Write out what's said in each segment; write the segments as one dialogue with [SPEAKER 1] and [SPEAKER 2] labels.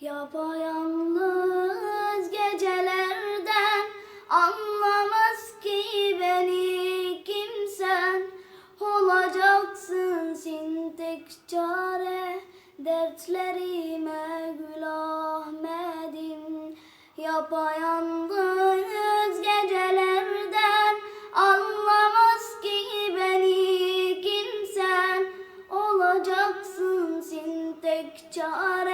[SPEAKER 1] Yapayalnız gecelerden anlamaz ki beni kimsen. Olacaksın sin tek çare dertlerime gül Ahmet'im yapayalnız gecelerden anlamaz ki beni kimsen. Olacaksın sin tek çare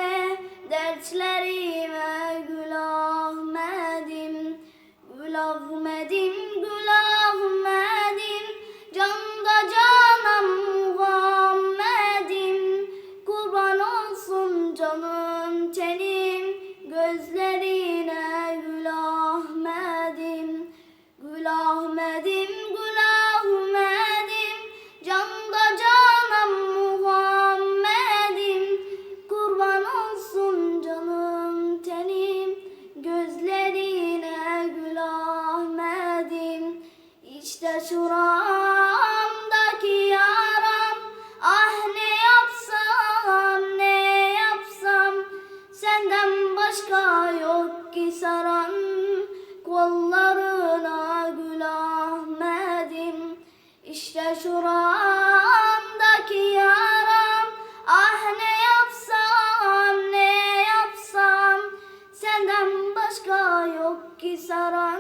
[SPEAKER 1] dertlerime olsun canım tenim Gözlerine gül ahmedim İşte şurada كسرى